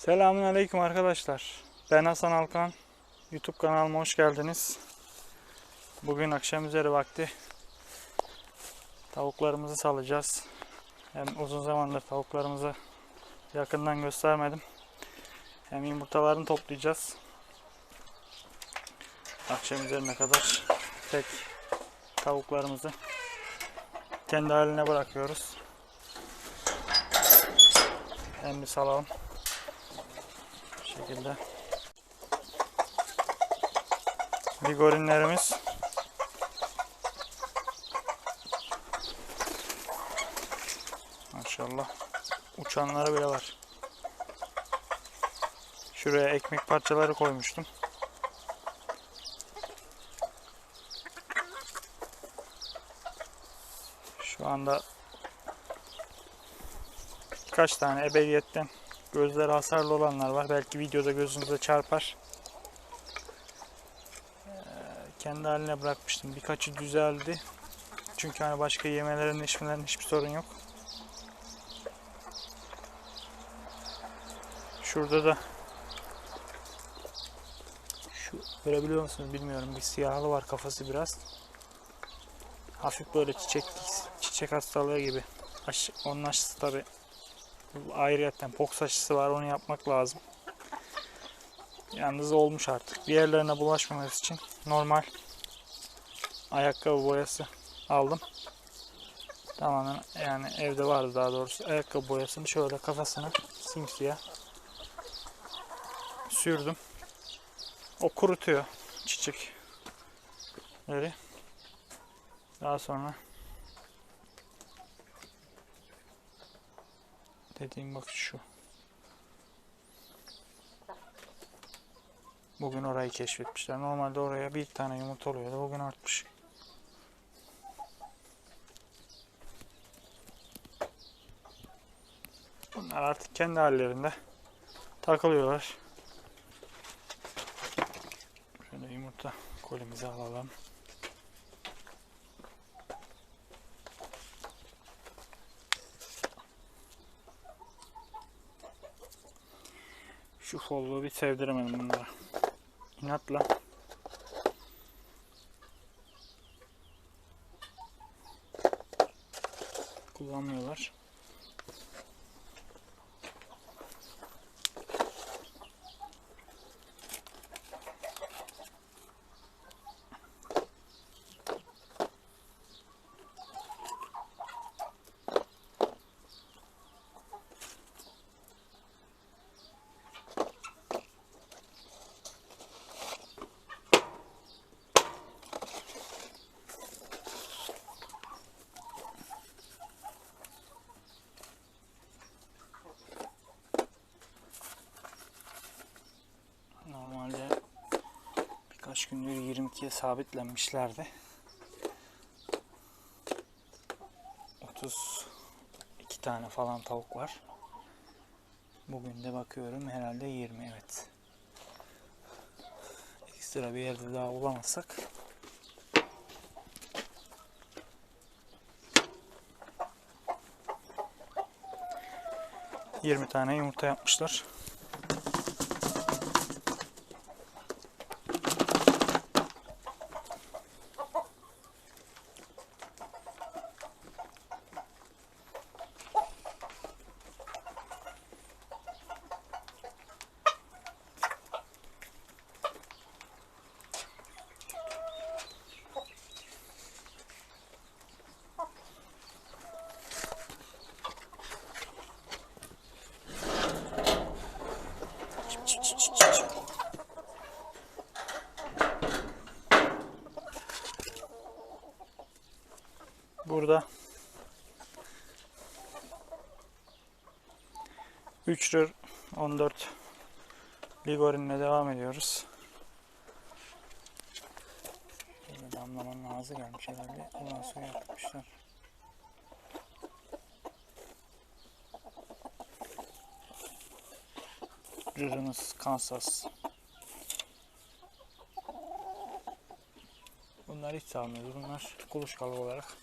Selamünaleyküm arkadaşlar. Ben Hasan Alkan. YouTube kanalıma hoş geldiniz. Bugün akşam üzeri vakti tavuklarımızı salacağız. Hem uzun zamandır tavuklarımızı yakından göstermedim. Hem yumurtalarını toplayacağız. Akşam üzerine kadar tek tavuklarımızı kendi haline bırakıyoruz. Hem bir salalım. Şekilde. Ligorinlerimiz Maşallah. Uçanları bile var. Şuraya ekmek parçaları koymuştum. Şu anda birkaç tane ebediyetten gözleri hasarlı olanlar var. Belki videoda gözünüze çarpar. Ee, kendi haline bırakmıştım. Birkaçı düzeldi. Çünkü hani başka yemelerin, içmelerin hiçbir sorun yok. Şurada da şu görebiliyor musunuz bilmiyorum. Bir siyahlı var kafası biraz. Hafif böyle çiçek çiçek hastalığı gibi. Aşı, onun aşısı tabi ayrıyetten poks aşısı var onu yapmak lazım. Yalnız olmuş artık. Diğerlerine bulaşmaması için normal ayakkabı boyası aldım. Tamamen yani evde vardı daha doğrusu ayakkabı boyasını şöyle kafasına simsiyah sürdüm. O kurutuyor çiçekleri. Daha sonra dediğim bak şu. Bugün orayı keşfetmişler. Normalde oraya bir tane yumurta oluyordu. Bugün artmış. Bunlar artık kendi hallerinde takılıyorlar. Şöyle yumurta kolimizi alalım. Şu folluğu bir sevdiremedim bunlara. İnatla. Kullanmıyorlar. Normalde birkaç gündür 22'ye sabitlenmişlerdi. 32 tane falan tavuk var. Bugün de bakıyorum herhalde 20 evet. Ekstra bir yerde daha bulamazsak Yirmi tane yumurta yapmışlar. 3 lira 14 Ligorin'le devam ediyoruz. Böyle damlamanın ağzı gelmiş herhalde. Ondan sonra yapmışlar. Rırınız Kansas. Bunlar hiç salmıyoruz. Bunlar kuluçkalı olarak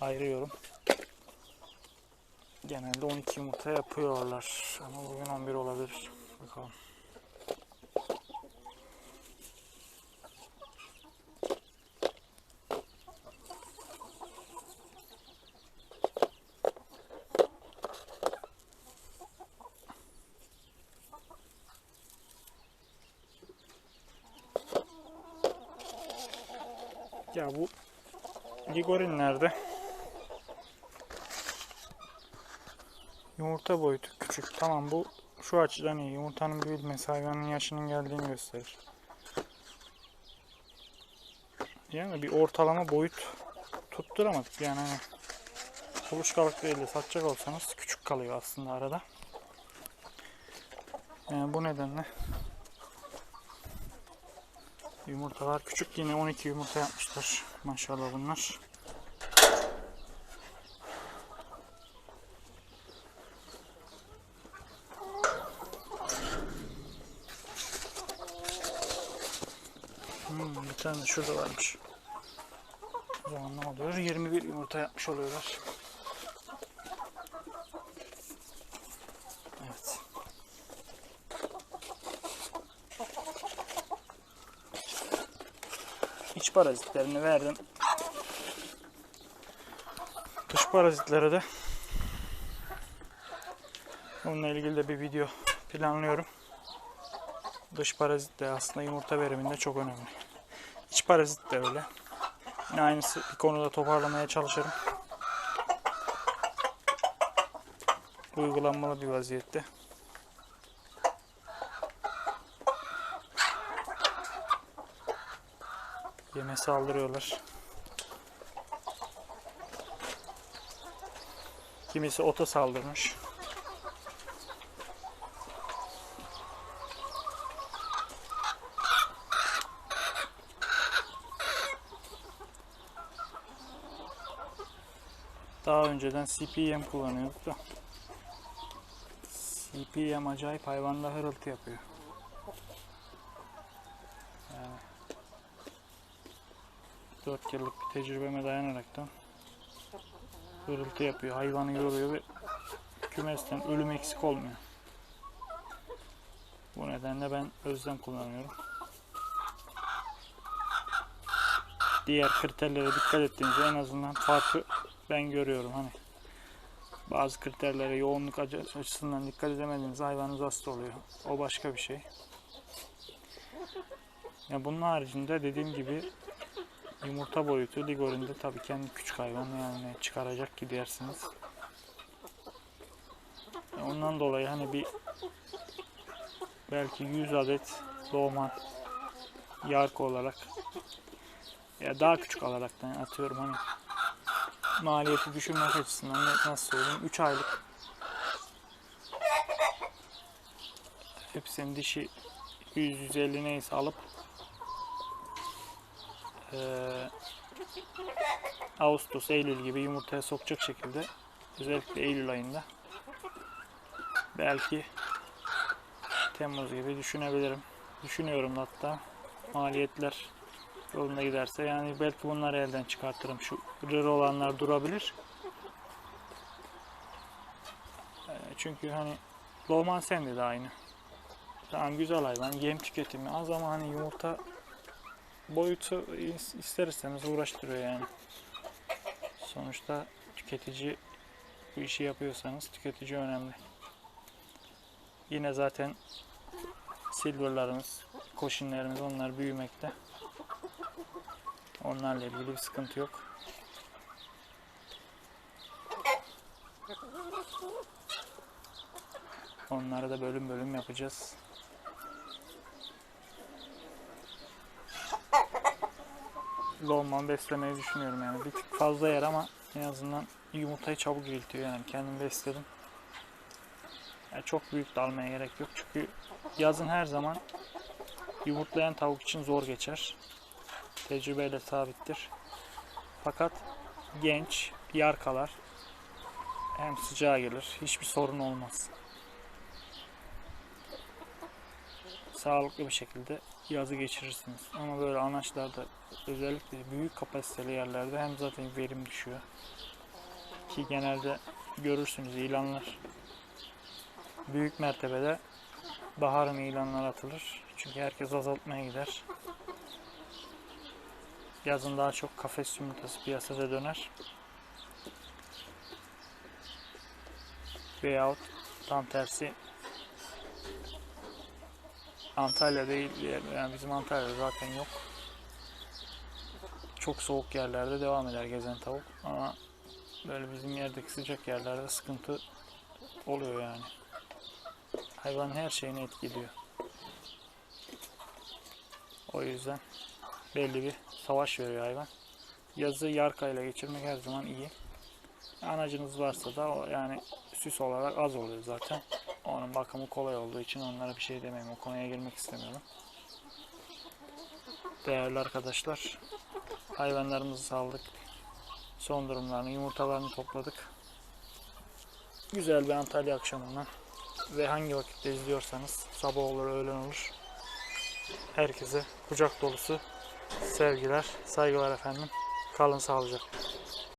ayırıyorum. Genelde 12 yumurta yapıyorlar. Ama bugün 11 olabilir. Bakalım. Ya bu Ligorin nerede? Yumurta boyutu küçük. Tamam bu şu açıdan iyi. Yumurtanın büyümesi hayvanın yaşının geldiğini gösterir. Yani bir ortalama boyut tutturamadık yani. Hani Kuluçkalık değil de satacak olsanız küçük kalıyor aslında arada. Yani bu nedenle yumurtalar küçük yine 12 yumurta yapmışlar. Maşallah bunlar. Hmm, bir tane şurada varmış. O zaman ne oluyor? 21 yumurta yapmış oluyorlar. Evet. İç parazitlerini verdim. Dış parazitlere de onunla ilgili de bir video planlıyorum. Dış parazit de aslında yumurta veriminde çok önemli. İç parazit de öyle. Yine aynısı bir konuda toparlamaya çalışırım. Uygulanmalı bir vaziyette. Yeme saldırıyorlar. Kimisi ota saldırmış. Daha önceden CPM kullanıyorduk da. CPM acayip hayvanda hırıltı yapıyor. Yani 4 yıllık bir tecrübeme dayanaraktan hırıltı yapıyor. Hayvanı yoruyor ve kümesten ölüm eksik olmuyor. Bu nedenle ben özlem kullanıyorum. Diğer kriterlere dikkat ettiğinizde en azından farkı ben görüyorum hani. Bazı kriterlere yoğunluk açısından dikkat edemediğiniz hayvanınız hasta oluyor. O başka bir şey. Ya bunun haricinde dediğim gibi yumurta boyutu Ligor'inde tabii kendi küçük hayvan yani çıkaracak ki dersiniz. Ondan dolayı hani bir belki 100 adet doğman yarkı olarak ya daha küçük olarak da atıyorum hani maliyeti düşünmek açısından nasıl söyleyeyim 3 aylık hepsinin dişi 100-150 neyse alıp eee, Ağustos, Eylül gibi yumurtaya sokacak şekilde özellikle Eylül ayında belki Temmuz gibi düşünebilirim. Düşünüyorum hatta maliyetler yolunda giderse yani belki bunları elden çıkartırım. Şu rır olanlar durabilir. Ee, Çünkü hani Lohman Sendi de aynı. Tamam güzel hayvan. Yem tüketimi az ama hani yumurta boyutu is- ister istemez uğraştırıyor yani. Sonuçta tüketici bu işi yapıyorsanız tüketici önemli. Yine zaten silverlarımız, koşinlerimiz onlar büyümekte. Onlarla ilgili bir sıkıntı yok. Onları da bölüm bölüm yapacağız. Longman beslemeyi düşünüyorum yani. Bir tık fazla yer ama en azından yumurtayı çabuk iltiyor yani. Kendim besledim. Yani çok büyük de almaya gerek yok. Çünkü yazın her zaman yumurtlayan tavuk için zor geçer. Tecrübeyle sabittir. Fakat genç, yarkalar hem sıcağa gelir. Hiçbir sorun olmaz. Sağlıklı bir şekilde yazı geçirirsiniz. Ama böyle anaçlarda özellikle büyük kapasiteli yerlerde hem zaten verim düşüyor. Ki genelde görürsünüz ilanlar. Büyük mertebede baharın ilanlar atılır. Çünkü herkes azaltmaya gider. Yazın daha çok kafes yumurtası piyasada döner. Veyahut tam tersi Antalya değil, yani bizim Antalya'da zaten yok. Çok soğuk yerlerde devam eder gezen tavuk ama böyle bizim yerdeki sıcak yerlerde sıkıntı oluyor yani. Hayvan her şeyini etkiliyor. O yüzden belli bir savaş veriyor hayvan. Yazı yarkayla geçirmek her zaman iyi. Anacınız varsa da o yani süs olarak az oluyor zaten. Onun bakımı kolay olduğu için onlara bir şey demeyeyim. O konuya girmek istemiyorum. Değerli arkadaşlar, hayvanlarımızı saldık. Son durumlarını, yumurtalarını topladık. Güzel bir Antalya akşamından ve hangi vakitte izliyorsanız sabah olur, öğlen olur. Herkese kucak dolusu sevgiler, saygılar efendim. Kalın sağlıcakla.